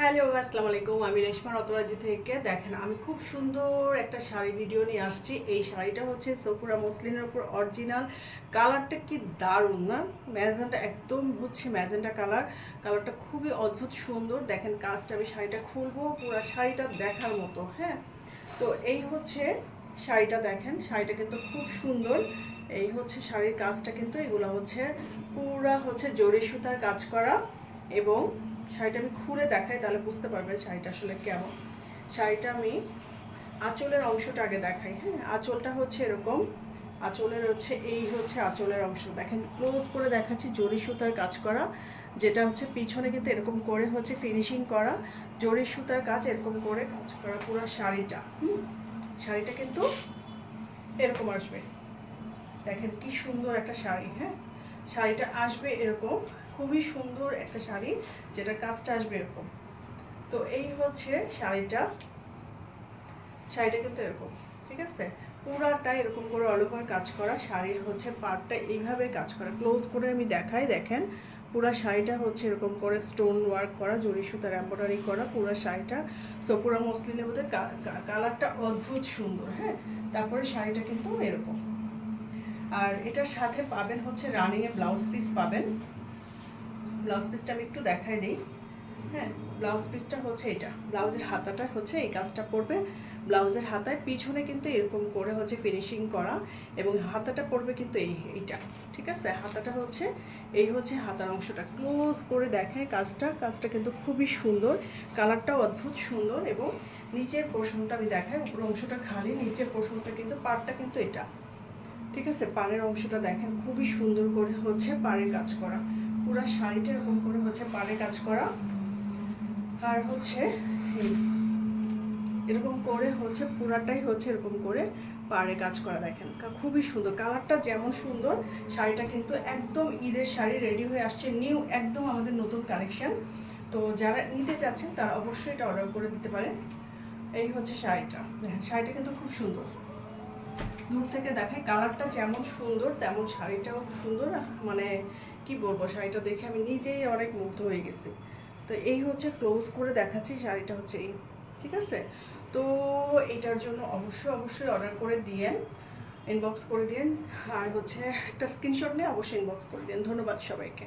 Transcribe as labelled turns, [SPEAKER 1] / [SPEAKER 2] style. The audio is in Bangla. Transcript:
[SPEAKER 1] হ্যালো, আসসালামু আলাইকুম। আমি রেশমা রতরাজি থেকে। দেখেন, আমি খুব সুন্দর একটা শাড়ি ভিডিও নিয়ে আসছি। এই শাড়িটা হচ্ছে সফুরা মসলিনের উপর অরিজিনাল কালারটা কি দারুণ, না? ম্যাজেন্টা একদম হচ্ছে ম্যাজেন্টা কালার। কালারটা খুবই অদ্ভুত সুন্দর। দেখেন, কাজটা আমি শাড়িটা খুলবো পুরো শাড়িটা দেখার মতো হ্যাঁ? তো এই হচ্ছে শাড়িটা, দেখেন, শাড়িটা কিন্তু খুব সুন্দর। এই হচ্ছে শাড়ির কাজটা কিন্তু এগুলো হচ্ছে পুরা হচ্ছে জরি সুতার কাজ করা এবং শাড়িটা আমি খুলে দেখাই, তাহলে বুঝতে পারবেন শাড়িটা আসলে কেমন। শাড়িটা আমি আঁচলের অংশটা আগে দেখাই হ্যাঁ? আঁচলটা হচ্ছে এরকম, আঁচলের হচ্ছে, এই হচ্ছে আঁচলের অংশ। দেখেন ক্লোজ করে দেখাচ্ছি, জরি সুতার কাজ করা, যেটা হচ্ছে পিছনে কিন্তু এরকম করে হচ্ছে ফিনিশিং করা, জরি সুতার কাজ এরকম করে কাজ করা পুরো শাড়িটা, হুম? শাড়িটা কিন্তু এরকম আসবে। দেখেন কি সুন্দর একটা শাড়ি হ্যাঁ? শাড়িটা আসবে এরকম। খুবই সুন্দর একটা শাড়ি যেটা কাজটা আসবে এরকম। তো এই হচ্ছে শাড়িটা। শাড়িটা কিন্তু এরকম, ঠিক আছে? পুরাটা এরকম করে অল কাজ করা। শাড়ির হচ্ছে পার্টটা এইভাবে কাজ করা। ক্লোজ করে আমি দেখাই, দেখেন। পুরা শাড়িটা হচ্ছে এরকম করে স্টোন ওয়ার্ক করা, জরি সুতার এম্ব্রয়ডারি করা পুরো শাড়িটা। সো মসলিনের মধ্যে কালারটা অদ্ভুত সুন্দর হ্যাঁ? তারপরে শাড়িটা কিন্তু এরকম। আর এটার সাথে পাবেন হচ্ছে রানিংয়ে ব্লাউজ পিস পাবেন। ব্লাউজ পিসটা আমি একটু দেখাই দিই। হ্যাঁ ব্লাউজ পিসটা হচ্ছে এটা। ব্লাউজের হাতাটা হচ্ছে এই কাজটা পড়বে ব্লাউজের হাতায় পিছনে কিন্তু এরকম করে হচ্ছে ফিনিশিং করা এবং হাতাটা পড়বে কিন্তু এই, এইটা। ঠিক আছে? হাতাটা হচ্ছে, এই হচ্ছে হাতার অংশটা। ক্লোজ করে দেখায় কাজটা। কাজটা কিন্তু খুবই সুন্দর। কালারটাও অদ্ভুত সুন্দর এবং নিচের পোর্শনটা আমি দেখাই। উপর অংশটা খালি, নিচের পোর্শনটা কিন্তু পাড়টা কিন্তু এটা। ঠিক আছে, পাড়ের অংশটা দেখেন, খুবই সুন্দর করে হচ্ছে পাড়ের কাজ করা। পুরো শাড়িটা এরকম করে হচ্ছে পাড়ে কাজ করা। আর হচ্ছে এরকম করে হচ্ছে পুরাটাই হচ্ছে এরকম করে পাড়ে কাজ করা দেখেন। খুবই সুন্দর। কালারটা যেমন সুন্দর, শাড়িটা কিন্তু একদম ঈদের শাড়ি রেডি হয়ে আসছে নিউ একদম আমাদের নতুন কালেকশন তো যারা নিতে চাচ্ছেন, তারা অবশ্যই এটা অর্ডার করে দিতে পারেন। এই হচ্ছে শাড়িটা। দেখেন শাড়িটা কিন্তু খুব সুন্দর। দূর থেকে দেখায়। কালারটা যেমন সুন্দর, তেমন শাড়িটাও সুন্দর। মানে কি বলব, শাড়িটা দেখে আমি নিজেই অনেক মুগ্ধ হয়ে গেছি। তো এই হচ্ছে ক্লোজ করে দেখাচ্ছি, শাড়িটা হচ্ছে এই। ঠিক আছে? তো এটার জন্য অবশ্যই অবশ্যই অর্ডার করে দিয়েন ইনবক্স করে দিন আর হচ্ছে একটা স্ক্রিনশট নিয়ে অবশ্যই ইনবক্স করে দিন ধন্যবাদ সবাইকে।